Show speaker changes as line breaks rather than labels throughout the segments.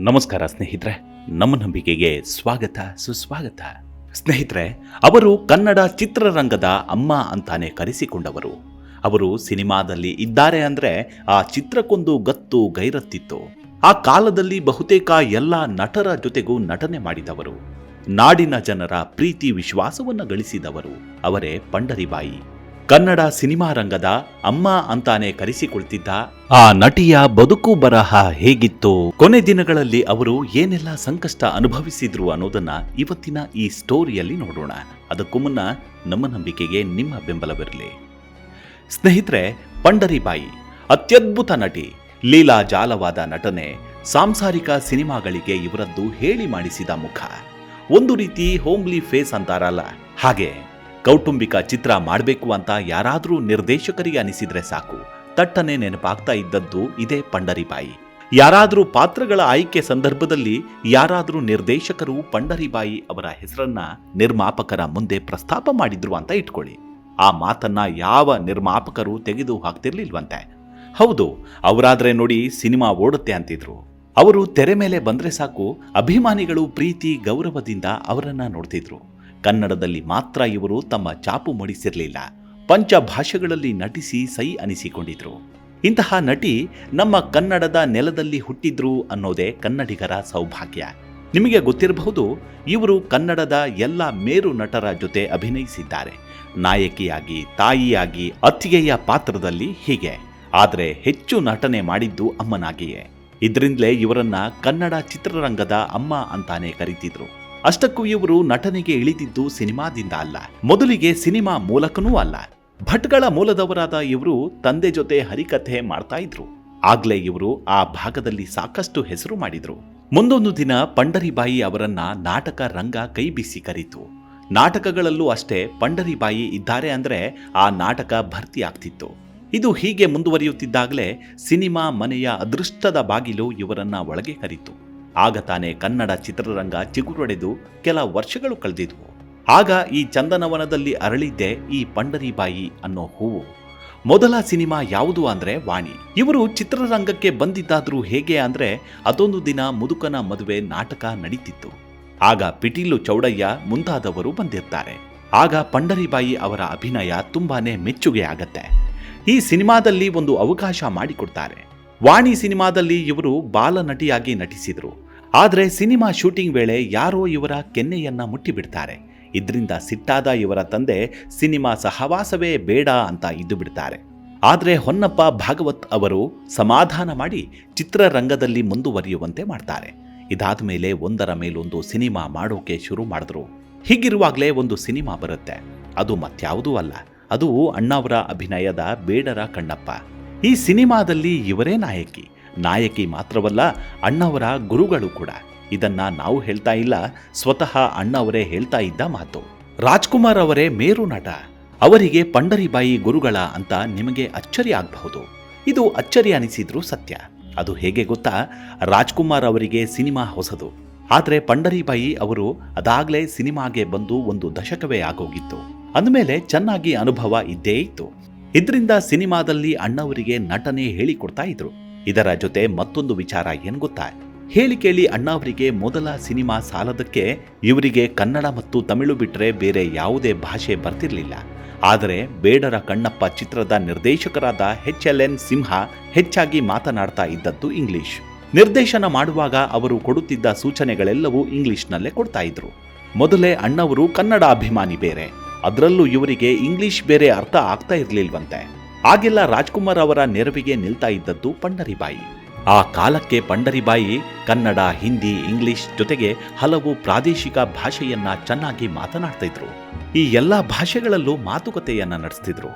ನಮಸ್ಕಾರ ಸ್ನೇಹಿತರೆ, ನಮ್ಮ ನಂಬಿಕೆಗೆ ಸ್ವಾಗತ, ಸುಸ್ವಾಗತ. ಸ್ನೇಹಿತರೆ, ಅವರು ಕನ್ನಡ ಚಿತ್ರರಂಗದ ಅಮ್ಮ ಅಂತಾನೆ ಕರೆಸಿಕೊಂಡವರು. ಅವರು ಸಿನಿಮಾದಲ್ಲಿ ಇದ್ದಾರೆ ಅಂದ್ರೆ ಆ ಚಿತ್ರಕ್ಕೊಂದು ಗತ್ತು ಗೈರತ್ತಿತ್ತು. ಆ ಕಾಲದಲ್ಲಿ ಬಹುತೇಕ ಎಲ್ಲ ನಟರ ಜೊತೆಗೂ ನಟನೆ ಮಾಡಿದವರು. ನಾಡಿನ ಜನರ ಪ್ರೀತಿ ವಿಶ್ವಾಸವನ್ನು ಗಳಿಸಿದವರು ಅವರೇ ಪಂಡರಿಬಾಯಿ. ಕನ್ನಡ ಸಿನಿಮಾ ರಂಗದ ಅಮ್ಮ ಅಂತಾನೆ ಕರೆಸಿಕೊಳ್ತಿದ್ದ ಆ ನಟಿಯ ಬದುಕು ಬರಹ ಹೇಗಿತ್ತು? ಕೊನೆ ದಿನಗಳಲ್ಲಿ ಅವರು ಏನೆಲ್ಲ ಸಂಕಷ್ಟ ಅನುಭವಿಸಿದ್ರು ಅನ್ನೋದನ್ನ ಇವತ್ತಿನ ಈ ಸ್ಟೋರಿಯಲ್ಲಿ ನೋಡೋಣ. ಅದಕ್ಕೂ ಮುನ್ನ ನಮ್ಮ ನಂಬಿಕೆಗೆ ನಿಮ್ಮ ಬೆಂಬಲವಿರಲಿ ಸ್ನೇಹಿತರೆ, ಪಂಡರಿಬಾಯಿ, ಅತ್ಯದ್ಭುತ ನಟಿ, ಲೀಲಾ ಜಾಲವಾದ ನಟನೆ, ಸಾಂಸಾರಿಕ ಸಿನಿಮಾಗಳಿಗೆ ಇವರದ್ದು ಹೇಳಿ ಮಾಡಿಸಿದ ಮುಖ. ಒಂದು ರೀತಿ ಹೋಮ್ಲಿ ಫೇಸ್ ಅಂತಾರಲ್ಲ. ಹಾಗೆ. ಕೌಟುಂಬಿಕ ಚಿತ್ರ ಮಾಡಬೇಕು ಅಂತ ಯಾರಾದರೂ ನಿರ್ದೇಶಕರಿಗೆ ಅನಿಸಿದ್ರೆ ಸಾಕು. ತಟ್ಟನೆ ನೆನಪಾಗ್ತಾ ಇದ್ದದ್ದು ಇದೇ ಪಂಡರಿಬಾಯಿ. ಯಾರಾದರೂ ಪಾತ್ರಗಳ ಆಯ್ಕೆ ಸಂದರ್ಭದಲ್ಲಿ ಯಾರಾದರೂ ನಿರ್ದೇಶಕರು ಪಂಡರಿಬಾಯಿ ಅವರ ಹೆಸರನ್ನ ನಿರ್ಮಾಪಕರ ಮುಂದೆ ಪ್ರಸ್ತಾಪ ಮಾಡಿದ್ರು ಅಂತ ಇಟ್ಕೊಳ್ಳಿ. ಆ ಮಾತನ್ನ ಯಾವ ನಿರ್ಮಾಪಕರು ತೆಗೆದು ಹಾಕ್ತಿರ್ಲಿಲ್ವಂತೆ. ಹೌದು, ಅವರಾದ್ರೆ ನೋಡಿ ಸಿನಿಮಾ ಓಡುತ್ತೆ ಅಂತಿದ್ರು. ಅವರು ತೆರೆ ಮೇಲೆ ಬಂದ್ರೆ ಸಾಕು, ಅಭಿಮಾನಿಗಳು ಪ್ರೀತಿ ಗೌರವದಿಂದ ಅವರನ್ನ ನೋಡ್ತಿದ್ರು. ಕನ್ನಡದಲ್ಲಿ ಮಾತ್ರ ಇವರು ತಮ್ಮ ಚಾಪು ಮೂಡಿಸಿರಲಿಲ್ಲ. ಪಂಚ ಭಾಷೆಗಳಲ್ಲಿ ನಟಿಸಿ ಸೈ ಅನಿಸಿಕೊಂಡಿದ್ರು. ಇಂತಹ ನಟಿ ನಮ್ಮ ಕನ್ನಡದ ನೆಲದಲ್ಲಿ ಹುಟ್ಟಿದ್ರು ಅನ್ನೋದೇ ಕನ್ನಡಿಗರ ಸೌಭಾಗ್ಯ. ನಿಮಗೆ ಗೊತ್ತಿರಬಹುದು, ಇವರು ಕನ್ನಡದ ಎಲ್ಲ ಮೇರು ನಟರ ಜೊತೆ ಅಭಿನಯಿಸಿದ್ದಾರೆ. ನಾಯಕಿಯಾಗಿ, ತಾಯಿಯಾಗಿ ಅತ್ತಿಗೆಯ ಪಾತ್ರದಲ್ಲಿ ಹೀಗೆ. ಆದರೆ ಹೆಚ್ಚು ನಟನೆ ಮಾಡಿದ್ದು ಅಮ್ಮನಾಗಿಯೇ. ಇದರಿಂದಲೇ ಇವರನ್ನ ಕನ್ನಡ ಚಿತ್ರರಂಗದ ಅಮ್ಮ ಅಂತಾನೆ ಕರೀತಿದ್ರು. ಅಷ್ಟಕ್ಕೂ ಇವರು ನಟನೆಗೆ ಇಳಿದಿದ್ದು ಸಿನಿಮಾದಿಂದ ಅಲ್ಲ. ಮೊದಲಿಗೆ ಸಿನಿಮಾ ಮೂಲಕನೂ ಅಲ್ಲ. ಭಟ್ಗಳ ಮೂಲದವರಾದ ಇವರು ತಂದೆ ಜೊತೆ ಹರಿಕಥೆ ಮಾಡ್ತಾ ಇದ್ರು. ಆಗ್ಲೇ ಇವರು ಆ ಭಾಗದಲ್ಲಿ ಸಾಕಷ್ಟು ಹೆಸರು ಮಾಡಿದ್ರು. ಮುಂದೊಂದು ದಿನ ಪಂಡರಿಬಾಯಿ ಅವರನ್ನ ನಾಟಕ ರಂಗ ಕೈ ಬೀಸಿ ಕರೀತು. ನಾಟಕಗಳಲ್ಲೂ ಅಷ್ಟೇ ಪಂಡರಿಬಾಯಿ ಇದ್ದಾರೆ ಅಂದ್ರೆ ಆ ನಾಟಕ ಭರ್ತಿ ಆಗ್ತಿತ್ತು. ಇದು ಹೀಗೆ ಮುಂದುವರಿಯುತ್ತಿದ್ದಾಗಲೇ ಸಿನಿಮಾ ಮನೆಯ ಅದೃಷ್ಟದ ಬಾಗಿಲು ಇವರನ್ನ ಒಳಗೆ ಕರೀತು. ಆಗ ತಾನೇ ಕನ್ನಡ ಚಿತ್ರರಂಗ ಚಿಗುರೊಡೆದು ಕೆಲ ವರ್ಷಗಳು ಕಳೆದಿದ್ವು. ಆಗ ಈ ಚಂದನವನದಲ್ಲಿ ಅರಳಿದ್ದೆ ಈ ಪಂಡರಿಬಾಯಿ ಅನ್ನೋ ಹೂವು. ಮೊದಲ ಸಿನಿಮಾ ಯಾವುದು ಅಂದ್ರೆ ವಾಣಿ. ಇವರು ಚಿತ್ರರಂಗಕ್ಕೆ ಬಂದಿದ್ದಾದ್ರೂ ಹೇಗೆ ಅಂದ್ರೆ ಅದೊಂದು ದಿನ ಮುದುಕನ ಮದುವೆ ನಾಟಕ ನಡೀತಿತ್ತು. ಆಗ ಪಿಟೀಲು ಚೌಡಯ್ಯ ಮುಂತಾದವರು ಬಂದಿರ್ತಾರೆ. ಆಗ ಪಂಡರಿಬಾಯಿ ಅವರ ಅಭಿನಯ ತುಂಬಾನೇ ಮೆಚ್ಚುಗೆ ಆಗತ್ತೆ. ಈ ಸಿನಿಮಾದಲ್ಲಿ ಒಂದು ಅವಕಾಶ ಮಾಡಿಕೊಡ್ತಾರೆ. ವಾಣಿ ಸಿನಿಮಾದಲ್ಲಿ ಇವರು ಬಾಲ ನಟಿಯಾಗಿ ನಟಿಸಿದ್ರು. ಆದರೆ ಸಿನಿಮಾ ಶೂಟಿಂಗ್ ವೇಳೆ ಯಾರೋ ಇವರ ಕೆನ್ನೆಯನ್ನ ಮುಟ್ಟಿಬಿಡ್ತಾರೆ. ಇದರಿಂದ ಸಿಟ್ಟಾದ ಇವರ ತಂದೆ ಸಿನಿಮಾ ಸಹವಾಸವೇ ಬೇಡ ಅಂತ ಇದ್ದು ಬಿಡ್ತಾರೆ. ಆದರೆ ಹೊನ್ನಪ್ಪ, ಭಾಗವತ್ ಅವರು ಸಮಾಧಾನ ಮಾಡಿ ಚಿತ್ರರಂಗದಲ್ಲಿ ಮುಂದುವರಿಯುವಂತೆ ಮಾಡ್ತಾರೆ. ಇದಾದ ಮೇಲೆ ಒಂದರ ಮೇಲೊಂದು ಸಿನಿಮಾ ಮಾಡೋಕೆ ಶುರು ಮಾಡಿದ್ರು. ಹೀಗಿರುವಾಗಲೇ ಒಂದು ಸಿನಿಮಾ ಬರುತ್ತೆ. ಅದು ಮತ್ಯಾವುದೂ ಅಲ್ಲ, ಅದು ಅಣ್ಣಾವರ ಅಭಿನಯದ ಬೇಡರ ಕಣ್ಣಪ್ಪ. ಈ ಸಿನಿಮಾದಲ್ಲಿ ಇವರೇ ನಾಯಕಿ. ನಾಯಕಿ ಮಾತ್ರವಲ್ಲ, ಅಣ್ಣವರ ಗುರುಗಳು ಕೂಡ. ಇದನ್ನ ನಾವು ಹೇಳ್ತಾ ಇಲ್ಲ, ಸ್ವತಃ ಅಣ್ಣವರೇ ಹೇಳ್ತಾ ಇದ್ದ ಮಾತು. ರಾಜ್ಕುಮಾರ್ ಅವರೇ ಮೇರು ನಟ. ಅವರಿಗೆ ಪಂಡರಿಬಾಯಿ ಗುರುಗಳ ಅಂತ ನಿಮಗೆ ಅಚ್ಚರಿ ಆಗಬಹುದು. ಇದು ಅಚ್ಚರಿ ಅನಿಸಿದ್ರು ಸತ್ಯ. ಅದು ಹೇಗೆ ಗೊತ್ತಾ? ರಾಜ್ಕುಮಾರ್ ಅವರಿಗೆ ಸಿನಿಮಾ ಹೊಸದು. ಆದರೆ ಪಂಡರಿಬಾಯಿ ಅವರು ಅದಾಗಲೇ ಸಿನಿಮಾಗೆ ಬಂದು ಒಂದು ದಶಕವೇ ಆಗೋಗಿತ್ತು. ಅಂದಮೇಲೆ ಚೆನ್ನಾಗಿ ಅನುಭವ ಇದ್ದೇ ಇತ್ತು. ಇದರಿಂದ ಸಿನಿಮಾದಲ್ಲಿ ಅಣ್ಣವರಿಗೆ ನಟನೆ ಹೇಳಿಕೊಡ್ತಾ ಇದ್ರು. ಇದರ ಜೊತೆ ಮತ್ತೊಂದು ವಿಚಾರ ಏನು ಗೊತ್ತಾ? ಹೇಳಿ ಕೇಳಿ ಅಣ್ಣವರಿಗೆ ಮೊದಲ ಸಿನಿಮಾ ಸಾಲದಕ್ಕೆ ಇವರಿಗೆ ಕನ್ನಡ ಮತ್ತು ತಮಿಳು ಬಿಟ್ಟರೆ ಬೇರೆ ಯಾವುದೇ ಭಾಷೆ ಬರ್ತಿರಲಿಲ್ಲ. ಆದರೆ ಬೇಡರ ಕಣ್ಣಪ್ಪ ಚಿತ್ರದ ನಿರ್ದೇಶಕರಾದ ಎಚ್ ಎಲ್ ಎನ್ ಸಿಂಹ ಹೆಚ್ಚಾಗಿ ಮಾತನಾಡ್ತಾ ಇದ್ದದ್ದು ಇಂಗ್ಲಿಷ್. ನಿರ್ದೇಶನ ಮಾಡುವಾಗ ಅವರು ಕೊಡುತ್ತಿದ್ದ ಸೂಚನೆಗಳೆಲ್ಲವೂ ಇಂಗ್ಲಿಷ್ನಲ್ಲೇ ಕೊಡ್ತಾ ಇದ್ರು. ಮೊದಲೇ ಅಣ್ಣವರು ಕನ್ನಡ ಅಭಿಮಾನಿ ಬೇರೆ. ಅದರಲ್ಲೂ ಇವರಿಗೆ ಇಂಗ್ಲಿಷ್ ಬೇರೆ ಅರ್ಥ ಆಗ್ತಾ ಇರ್ಲಿಲ್ವಂತೆ. ಆಗೆಲ್ಲ ರಾಜ್ಕುಮಾರ್ ಅವರ ನೆರವಿಗೆ ನಿಲ್ತಾ ಇದ್ದದ್ದು ಪಂಡರಿಬಾಯಿ. ಆ ಕಾಲಕ್ಕೆ ಪಂಡರಿಬಾಯಿ ಕನ್ನಡ, ಹಿಂದಿ, ಇಂಗ್ಲಿಷ್ ಜೊತೆಗೆ ಹಲವು ಪ್ರಾದೇಶಿಕ ಭಾಷೆಯನ್ನ ಚೆನ್ನಾಗಿ ಮಾತನಾಡ್ತಾ ಇದ್ರು ಈ ಎಲ್ಲ ಭಾಷೆಗಳಲ್ಲೂ ಮಾತುಕತೆಯನ್ನ ನಡೆಸ್ತಿದ್ರು.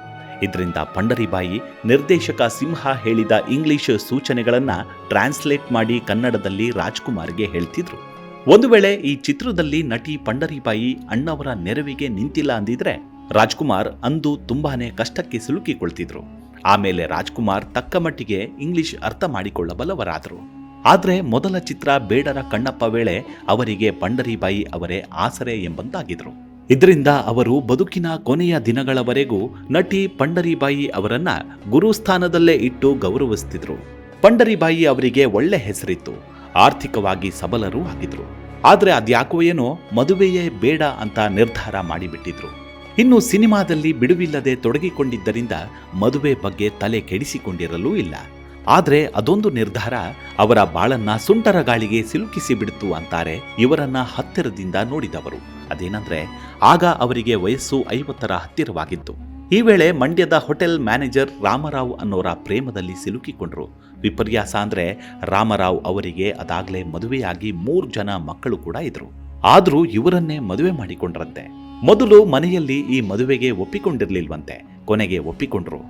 ಇದರಿಂದ ಪಂಡರಿಬಾಯಿ ನಿರ್ದೇಶಕ ಸಿಂಹ ಹೇಳಿದ ಇಂಗ್ಲಿಷ್ ಸೂಚನೆಗಳನ್ನ ಟ್ರಾನ್ಸ್ಲೇಟ್ ಮಾಡಿ ಕನ್ನಡದಲ್ಲಿ ರಾಜ್ಕುಮಾರ್ಗೆ ಹೇಳ್ತಿದ್ರು. ಒಂದು ವೇಳೆ ಈ ಚಿತ್ರದಲ್ಲಿ ನಟಿ ಪಂಡರಿಬಾಯಿ ಅಣ್ಣವರ ನೆರವಿಗೆ ನಿಂತಿಲ್ಲ ಅಂದಿದ್ರೆ ರಾಜ್ಕುಮಾರ್ ಅಂದು ತುಂಬಾನೇ ಕಷ್ಟಕ್ಕೆ ಸಿಲುಕಿಕೊಳ್ತಿದ್ರು. ಆಮೇಲೆ ರಾಜ್ಕುಮಾರ್ ತಕ್ಕ ಮಟ್ಟಿಗೆ ಇಂಗ್ಲಿಷ್ ಅರ್ಥ ಮಾಡಿಕೊಳ್ಳಬಲ್ಲವರಾದರು ಆದ್ರೆ ಮೊದಲ ಚಿತ್ರ ಬೇಡರ ಕಣ್ಣಪ್ಪ ವೇಳೆ ಅವರಿಗೆ ಪಂಡರಿಬಾಯಿ ಅವರೇ ಆಸರೆ ಎಂಬಂತಾಗಿದ್ರು. ಇದರಿಂದ ಅವರು ಬದುಕಿನ ಕೊನೆಯ ದಿನಗಳವರೆಗೂ ನಟಿ ಪಂಡರಿಬಾಯಿ ಅವರನ್ನ ಗುರುಸ್ಥಾನದಲ್ಲೇ ಇಟ್ಟು ಗೌರವಿಸ್ತಿದ್ರು. ಪಂಡರಿಬಾಯಿ ಅವರಿಗೆ ಒಳ್ಳೆ ಹೆಸರಿತ್ತು, ಆರ್ಥಿಕವಾಗಿ ಸಬಲರೂ ಆಗಿದ್ರು. ಆದ್ರೆ ಅದ್ಯಾಕೋ ಏನೋ ಮದುವೆಯೇ ಬೇಡ ಅಂತ ನಿರ್ಧಾರ ಮಾಡಿಬಿಟ್ಟಿದ್ರು. ಇನ್ನು ಸಿನಿಮಾದಲ್ಲಿ ಬಿಡುವಿಲ್ಲದೆ ತೊಡಗಿಕೊಂಡಿದ್ದರಿಂದ ಮದುವೆ ಬಗ್ಗೆ ತಲೆ ಕೆಡಿಸಿಕೊಂಡಿರಲೂ ಇಲ್ಲ. ಆದರೆ ಅದೊಂದು ನಿರ್ಧಾರ ಅವರ ಬಾಳನ್ನ ಸುಂಟರ ಗಾಳಿಗೆ ಸಿಲುಕಿಸಿ ಬಿಡ್ತು ಅಂತಾರೆ ಇವರನ್ನ ಹತ್ತಿರದಿಂದ ನೋಡಿದವರು. ಅದೇನಂದ್ರೆ, ಆಗ ಅವರಿಗೆ ವಯಸ್ಸು ಐವತ್ತರ ಹತ್ತಿರವಾಗಿತ್ತು. ಈ ವೇಳೆ ಮಂಡ್ಯದ ಹೋಟೆಲ್ ಮ್ಯಾನೇಜರ್ ರಾಮರಾವ್ ಅನ್ನೋರ ಪ್ರೇಮದಲ್ಲಿ ಸಿಲುಕಿಕೊಂಡ್ರು. ವಿಪರ್ಯಾಸ ಅಂದ್ರೆ ರಾಮರಾವ್ ಅವರಿಗೆ ಅದಾಗ್ಲೇ ಮದುವೆಯಾಗಿ ಮೂರು ಜನ ಮಕ್ಕಳು ಕೂಡ ಇದ್ರು. ಆದ್ರೂ ಇವರನ್ನೇ ಮದುವೆ ಮಾಡಿಕೊಂಡ್ರಂತೆ. ಮೊದಲು ಮನೆಯಲ್ಲಿ ಈ ಮದುವೆಗೆ ಒಪ್ಪಿಕೊಂಡಿರಲಿಲ್ವಂತೆ, ಕೊನೆಗೆ ಒಪ್ಪಿಕೊಂಡ್ರು.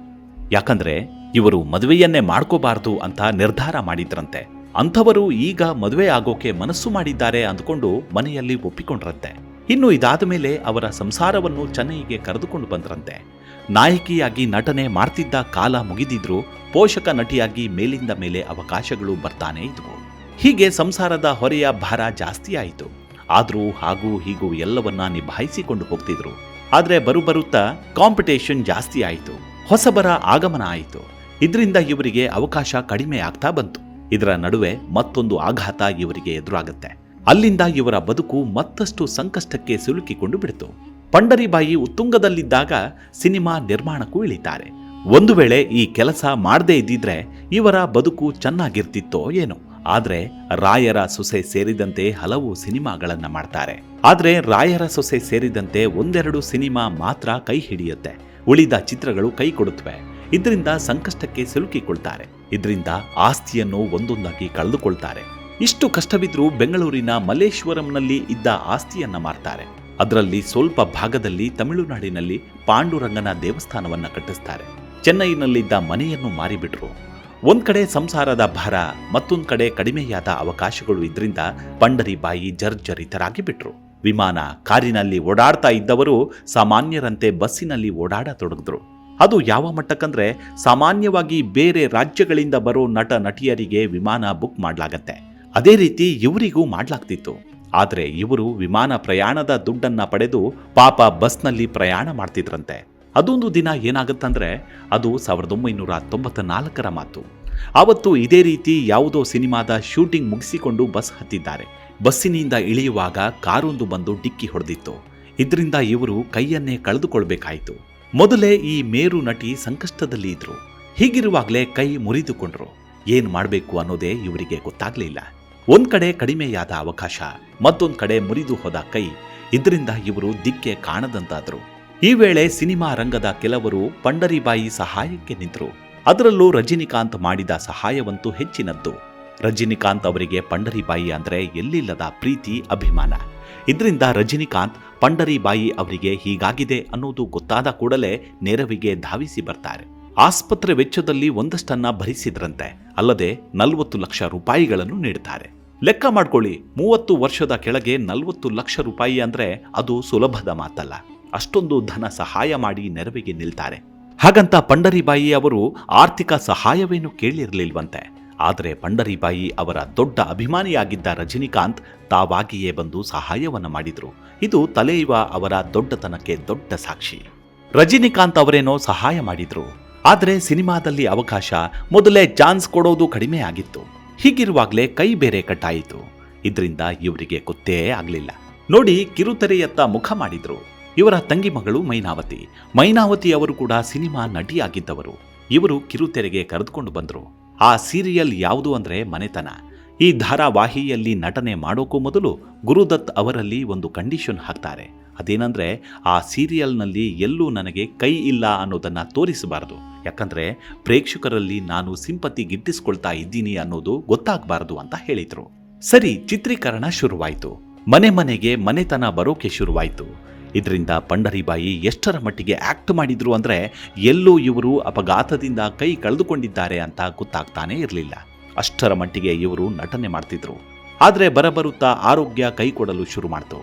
ಯಾಕಂದ್ರೆ ಇವರು ಮದುವೆಯನ್ನೇ ಮಾಡ್ಕೋಬಾರ್ದು ಅಂತ ನಿರ್ಧಾರ ಮಾಡಿದ್ರಂತೆ. ಅಂಥವರು ಈಗ ಮದುವೆ ಆಗೋಕೆ ಮನಸ್ಸು ಮಾಡಿದ್ದಾರೆ ಅಂದ್ಕೊಂಡು ಮನೆಯಲ್ಲಿ ಒಪ್ಪಿಕೊಂಡ್ರಂತೆ. ಇನ್ನು ಇದಾದ ಮೇಲೆ ಅವರ ಸಂಸಾರವನ್ನು ಚೆನ್ನೈಗೆ ಕರೆದುಕೊಂಡು ಬಂದ್ರಂತೆ. ನಾಯಕಿಯಾಗಿ ನಟನೆ ಮಾಡ್ತಿದ್ದ ಕಾಲ ಮುಗಿದಿದ್ರು ಪೋಷಕ ನಟಿಯಾಗಿ ಮೇಲಿಂದ ಮೇಲೆ ಅವಕಾಶಗಳು ಬರ್ತಾನೆ ಇದ್ವು. ಹೀಗೆ ಸಂಸಾರದ ಹೊರೆಯ ಭಾರ ಜಾಸ್ತಿ ಆಯಿತು. ಆದ್ರೂ ಹಾಗೂ ಹೀಗೂ ಎಲ್ಲವನ್ನ ನಿಭಾಯಿಸಿಕೊಂಡು ಹೋಗ್ತಿದ್ರು. ಆದ್ರೆ ಬರುಬರುತ್ತಾ ಕಾಂಪಿಟೇಷನ್ ಜಾಸ್ತಿ ಆಯಿತು. ಹೊಸಬರ ಆಗಮನ ಆಯಿತು. ಇದರಿಂದ ಇವರಿಗೆ ಅವಕಾಶ ಕಡಿಮೆ ಆಗ್ತಾ ಬಂತು. ಇದರ ನಡುವೆ ಮತ್ತೊಂದು ಆಘಾತ ಇವರಿಗೆ ಎದುರಾಗುತ್ತೆ. ಅಲ್ಲಿಂದ ಇವರ ಬದುಕು ಮತ್ತಷ್ಟು ಸಂಕಷ್ಟಕ್ಕೆ ಸಿಲುಕಿಕೊಂಡು ಬಿಡ್ತು. ಪಂಡರಿಬಾಯಿ ಉತ್ತುಂಗದಲ್ಲಿದ್ದಾಗ ಸಿನಿಮಾ ನಿರ್ಮಾಣಕ್ಕೂ ಇಳಿತಾರೆ. ಒಂದು ವೇಳೆ ಈ ಕೆಲಸ ಮಾಡದೇ ಇದ್ದಿದ್ರೆ ಇವರ ಬದುಕು ಚೆನ್ನಾಗಿರ್ತಿತ್ತೋ ಏನೋ. ಆದ್ರೆ ರಾಯರ ಸೊಸೆ ಸೇರಿದಂತೆ ಹಲವು ಸಿನಿಮಾಗಳನ್ನ ಮಾಡ್ತಾರೆ. ಆದರೆ ರಾಯರ ಸೊಸೆ ಸೇರಿದಂತೆ ಒಂದೆರಡು ಸಿನಿಮಾ ಮಾತ್ರ ಕೈ ಹಿಡಿಯುತ್ತೆ. ಉಳಿದ ಚಿತ್ರಗಳು ಕೈ ಕೊಡುತ್ತವೆ ಇದರಿಂದ ಸಂಕಷ್ಟಕ್ಕೆ ಸಿಲುಕಿಕೊಳ್ತಾರೆ. ಇದರಿಂದ ಆಸ್ತಿಯನ್ನು ಒಂದೊಂದಾಗಿ ಕಳೆದುಕೊಳ್ತಾರೆ. ಇಷ್ಟು ಕಷ್ಟವಿದ್ರೂ ಬೆಂಗಳೂರಿನ ಮಲ್ಲೇಶ್ವರಂನಲ್ಲಿ ಇದ್ದ ಆಸ್ತಿಯನ್ನ ಮಾರ್ತಾರೆ. ಅದರಲ್ಲಿ ಸ್ವಲ್ಪ ಭಾಗದಲ್ಲಿ ತಮಿಳುನಾಡಿನಲ್ಲಿ ಪಾಂಡುರಂಗನ ದೇವಸ್ಥಾನವನ್ನ ಕಟ್ಟಿಸ್ತಾರೆ. ಚೆನ್ನೈನಲ್ಲಿದ್ದ ಮನೆಯನ್ನು ಮಾರಿಬಿಟ್ರು. ಒಂದ್ ಕಡೆ ಸಂಸಾರದ ಭಾರ, ಮತ್ತೊಂದ್ ಕಡೆ ಕಡಿಮೆಯಾದ ಅವಕಾಶಗಳು ಇದ್ರಿಂದ ಪಂಡರಿಬಾಯಿ ಜರ್ಜರಿತರಾಗಿ ಬಿಟ್ರು. ವಿಮಾನ ಕಾರಿನಲ್ಲಿ ಓಡಾಡ್ತಾ ಇದ್ದವರು ಸಾಮಾನ್ಯರಂತೆ ಬಸ್ಸಿನಲ್ಲಿ ಓಡಾಡತೊಡಗಿದ್ರು. ಅದು ಯಾವ ಮಟ್ಟಕ್ಕಂದ್ರೆ ಸಾಮಾನ್ಯವಾಗಿ ಬೇರೆ ರಾಜ್ಯಗಳಿಂದ ಬರೋ ನಟ ನಟಿಯರಿಗೆ ವಿಮಾನ ಬುಕ್ ಮಾಡಲಾಗತ್ತೆ. ಅದೇ ರೀತಿ ಇವರಿಗೂ ಮಾಡಲಾಗ್ತಿತ್ತು. ಆದರೆ ಇವರು ವಿಮಾನ ಪ್ರಯಾಣದ ದುಡ್ಡನ್ನ ಪಡೆದು ಪಾಪ ಬಸ್ನಲ್ಲಿ ಪ್ರಯಾಣ ಮಾಡ್ತಿದ್ರಂತೆ. ಅದೊಂದು ದಿನ ಏನಾಗುತ್ತಂದ್ರೆ ಅದು ಸಾವಿರದ ಒಂಬೈನೂರ ತೊಂಬತ್ತ ನಾಲ್ಕರ ಮಾತು. ಆವತ್ತು ಇದೇ ರೀತಿ ಯಾವುದೋ ಸಿನಿಮಾದ ಶೂಟಿಂಗ್ ಮುಗಿಸಿಕೊಂಡು ಬಸ್ ಹತ್ತಿದ್ದಾರೆ. ಬಸ್ಸಿನಿಂದ ಇಳಿಯುವಾಗ ಕಾರೊಂದು ಬಂದು ಡಿಕ್ಕಿ ಹೊಡೆದಿತ್ತು. ಇದರಿಂದ ಇವರು ಕೈಯನ್ನೇ ಕಳೆದುಕೊಳ್ಬೇಕಾಯಿತು. ಮೊದಲೇ ಈ ಮೇರು ನಟಿ ಸಂಕಷ್ಟದಲ್ಲಿ ಇದ್ರು. ಹೀಗಿರುವಾಗಲೇ ಕೈ ಮುರಿದುಕೊಂಡ್ರು. ಏನ್ ಮಾಡಬೇಕು ಅನ್ನೋದೇ ಇವರಿಗೆ ಗೊತ್ತಾಗ್ಲಿಲ್ಲ. ಒಂದ್ ಕಡೆ ಕಡಿಮೆಯಾದ ಅವಕಾಶ, ಮತ್ತೊಂದ್ ಕಡೆ ಮುರಿದು ಹೋದ ಕೈ, ಇದರಿಂದ ಇವರು ದಿಕ್ಕೆ ಕಾಣದಂತಾದ್ರು. ಈ ವೇಳೆ ಸಿನಿಮಾ ರಂಗದ ಕೆಲವರು ಪಂಡರಿಬಾಯಿ ಸಹಾಯಕ್ಕೆ ನಿಂತರು. ಅದರಲ್ಲೂ ರಜನಿಕಾಂತ್ ಮಾಡಿದ ಸಹಾಯವಂತೂ ಹೆಚ್ಚಿನದ್ದು. ರಜನಿಕಾಂತ್ ಅವರಿಗೆ ಪಂಡರಿಬಾಯಿ ಅಂದ್ರೆ ಎಲ್ಲಿಲ್ಲದ ಪ್ರೀತಿ, ಅಭಿಮಾನ. ಇದರಿಂದ ರಜನಿಕಾಂತ್ ಪಂಡರಿಬಾಯಿ ಅವರಿಗೆ ಹೀಗಾಗಿದೆ ಅನ್ನೋದು ಗೊತ್ತಾದ ಕೂಡಲೇ ನೆರವಿಗೆ ಧಾವಿಸಿ ಬರ್ತಾರೆ. ಆಸ್ಪತ್ರೆ ವೆಚ್ಚದಲ್ಲಿ ಒಂದಷ್ಟನ್ನ ಭರಿಸಿದ್ರಂತೆ. ಅಲ್ಲದೆ ನಲವತ್ತು ಲಕ್ಷ ರೂಪಾಯಿಗಳನ್ನು ನೀಡುತ್ತಾರೆ ಲೆಕ್ಕ ಮಾಡ್ಕೊಳ್ಳಿ, ಮೂವತ್ತು ವರ್ಷದ ಕೆಳಗೆ ನಲವತ್ತು ಲಕ್ಷ ರೂಪಾಯಿ ಅಂದ್ರೆ ಅದು ಸುಲಭದ ಮಾತಲ್ಲ. ಅಷ್ಟೊಂದು ಧನ ಸಹಾಯ ಮಾಡಿ ನೆರವಿಗೆ ನಿಲ್ತಾರೆ. ಹಾಗಂತ ಪಂಡರಿಬಾಯಿ ಅವರು ಆರ್ಥಿಕ ಸಹಾಯವೇನು ಕೇಳಿರಲಿಲ್ವಂತೆ. ಆದರೆ ಪಂಡರಿಬಾಯಿ ಅವರ ದೊಡ್ಡ ಅಭಿಮಾನಿಯಾಗಿದ್ದ ರಜನಿಕಾಂತ್ ತಾವಾಗಿಯೇ ಬಂದು ಸಹಾಯವನ್ನ ಮಾಡಿದ್ರು. ಇದು ತಲೆಯುವ ಅವರ ದೊಡ್ಡತನಕ್ಕೆ ದೊಡ್ಡ ಸಾಕ್ಷಿ. ರಜನಿಕಾಂತ್ ಅವರೇನೋ ಸಹಾಯ ಮಾಡಿದ್ರು. ಆದರೆ ಸಿನಿಮಾದಲ್ಲಿ ಅವಕಾಶ ಮೊದಲೇ ಚಾನ್ಸ್ ಕೊಡೋದು ಕಡಿಮೆ ಆಗಿತ್ತು. ಹೀಗಿರುವಾಗಲೇ ಕೈ ಬೇರೆ ಕಟ್ಟಾಯಿತು. ಇದರಿಂದ ಇವರಿಗೆ ಗೊತ್ತೇ ಆಗಲಿಲ್ಲ. ನೋಡಿ ಕಿರುತೆರೆಯತ್ತ ಮುಖ ಮಾಡಿದ್ರು. ಇವರ ತಂಗಿ ಮಗಳು ಮೈನಾವತಿ. ಮೈನಾವತಿ ಅವರು ಕೂಡ ಸಿನಿಮಾ ನಟಿಯಾಗಿದ್ದವರು. ಇವರು ಕಿರುತೆರೆಗೆ ಕರೆದುಕೊಂಡು ಬಂದರು. ಆ ಸೀರಿಯಲ್ ಯಾವುದು ಅಂದ್ರೆ ಮನೆತನ. ಈ ಧಾರಾವಾಹಿಯಲ್ಲಿ ನಟನೆ ಮಾಡೋಕ್ಕೂ ಮೊದಲು ಗುರುದತ್ ಅವರಲ್ಲಿ ಒಂದು ಕಂಡೀಷನ್ ಹಾಕ್ತಾರೆ. ಅದೇನಂದ್ರೆ ಆ ಸೀರಿಯಲ್ನಲ್ಲಿ ಎಲ್ಲೂ ನನಗೆ ಕೈ ಇಲ್ಲ ಅನ್ನೋದನ್ನ ತೋರಿಸಬಾರದು. ಯಾಕಂದ್ರೆ ಪ್ರೇಕ್ಷಕರಲ್ಲಿ ನಾನು ಸಿಂಪತಿ ಗಿಟ್ಟಿಸ್ಕೊಳ್ತಾ ಇದ್ದೀನಿ ಅನ್ನೋದು ಗೊತ್ತಾಗಬಾರದು ಅಂತ ಹೇಳಿದ್ರು. ಸರಿ, ಚಿತ್ರೀಕರಣ ಶುರುವಾಯಿತು. ಮನೆ ಮನೆಗೆ ಮನೆತನ ಬರೋಕೆ ಶುರುವಾಯಿತು. ಇದರಿಂದ ಪಂಡರಿಬಾಯಿ ಎಷ್ಟರ ಮಟ್ಟಿಗೆ ಆಕ್ಟ್ ಮಾಡಿದ್ರು ಅಂದ್ರೆ ಎಲ್ಲೂ ಇವರು ಅಪಘಾತದಿಂದ ಕೈ ಕಳೆದುಕೊಂಡಿದ್ದಾರೆ ಅಂತ ಗೊತ್ತಾಗ್ತಾನೇ ಇರಲಿಲ್ಲ. ಅಷ್ಟರ ಮಟ್ಟಿಗೆ ಇವರು ನಟನೆ ಮಾಡ್ತಿದ್ರು. ಆದರೆ ಬರಬರುತ್ತಾ ಆರೋಗ್ಯ ಕೈ ಕೊಡಲು ಶುರು ಮಾಡ್ತು.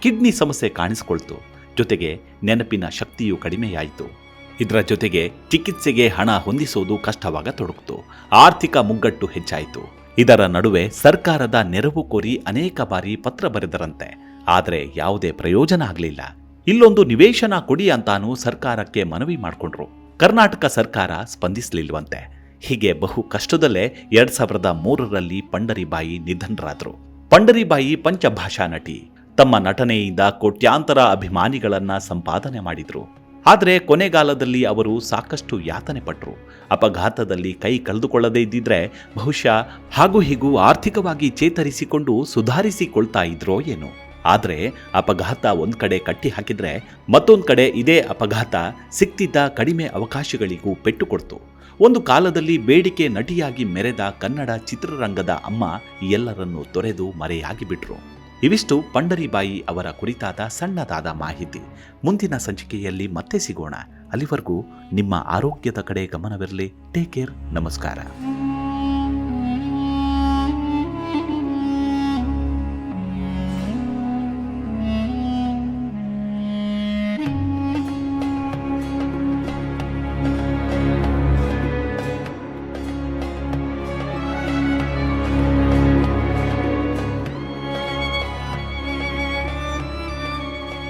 ಕಿಡ್ನಿ ಸಮಸ್ಯೆ ಕಾಣಿಸ್ಕೊಳ್ತು. ಜೊತೆಗೆ ನೆನಪಿನ ಶಕ್ತಿಯು ಕಡಿಮೆಯಾಯಿತು. ಇದರ ಜೊತೆಗೆ ಚಿಕಿತ್ಸೆಗೆ ಹಣ ಹೊಂದಿಸೋದು ಕಷ್ಟವಾಗತೊಡಗಿತು ಆರ್ಥಿಕ ಮುಗ್ಗಟ್ಟು ಹೆಚ್ಚಾಯಿತು. ಇದರ ನಡುವೆ ಸರ್ಕಾರದ ನೆರವು ಕೋರಿ ಅನೇಕ ಬಾರಿ ಪತ್ರ ಬರೆದರಂತೆ. ಆದರೆ ಯಾವುದೇ ಪ್ರಯೋಜನ ಆಗಲಿಲ್ಲ. ಇಲ್ಲೊಂದು ನಿವೇಶನ ಕೊಡಿ ಅಂತಾನು ಸರ್ಕಾರಕ್ಕೆ ಮನವಿ ಮಾಡಿಕೊಂಡ್ರು. ಕರ್ನಾಟಕ ಸರ್ಕಾರ ಸ್ಪಂದಿಸಲಿಲ್ವಂತೆ. ಹೀಗೆ ಬಹು ಕಷ್ಟದಲ್ಲೇ ಎರಡ್ ಸಾವಿರದ ಮೂರರಲ್ಲಿ ಪಂಡರಿಬಾಯಿ ನಿಧನರಾದರು. ಪಂಡರಿಬಾಯಿ ಪಂಚಭಾಷಾ ನಟಿ. ತಮ್ಮ ನಟನೆಯಿಂದ ಕೋಟ್ಯಾಂತರ ಅಭಿಮಾನಿಗಳನ್ನ ಸಂಪಾದನೆ ಮಾಡಿದ್ರು. ಆದರೆ ಕೊನೆಗಾಲದಲ್ಲಿ ಅವರು ಸಾಕಷ್ಟು ಯಾತನೆ ಪಟ್ಟರು ಅಪಘಾತದಲ್ಲಿ ಕೈ ಕಳೆದುಕೊಳ್ಳದೇ ಇದ್ದಿದ್ರೆ ಬಹುಶಃ ಹಾಗೂ ಹೀಗೂ ಆರ್ಥಿಕವಾಗಿ ಚೇತರಿಸಿಕೊಂಡು ಸುಧಾರಿಸಿಕೊಳ್ತಾ ಇದ್ರೋ ಏನೋ. ಆದರೆ ಅಪಘಾತ ಒಂದು ಕಡೆ ಕಟ್ಟಿ ಹಾಕಿದ್ರೆ ಮತ್ತೊಂದು ಕಡೆ ಇದೇ ಅಪಘಾತ ಸಿಕ್ತಿದ್ದ ಕಡಿಮೆ ಅವಕಾಶಗಳಿಗೂ ಪೆಟ್ಟು ಕೊಡ್ತು ಒಂದು ಕಾಲದಲ್ಲಿ ಬೇಡಿಕೆ ನಟಿಯಾಗಿ ಮೆರೆದ ಕನ್ನಡ ಚಿತ್ರರಂಗದ ಅಮ್ಮ ಎಲ್ಲರನ್ನೂ ತೊರೆದು ಮರೆಯಾಗಿ ಬಿಟ್ರು ಇವಿಷ್ಟು ಪಂಡರಿಬಾಯಿ ಅವರ ಕುರಿತಾದ ಸಣ್ಣದಾದ ಮಾಹಿತಿ. ಮುಂದಿನ ಸಂಚಿಕೆಯಲ್ಲಿ ಮತ್ತೆ ಸಿಗೋಣ. ಅಲ್ಲಿವರೆಗೂ ನಿಮ್ಮ ಆರೋಗ್ಯದ ಕಡೆ ಗಮನವಿರಲಿ. ಟೇಕ್ ಕೇರ್ ನಮಸ್ಕಾರ.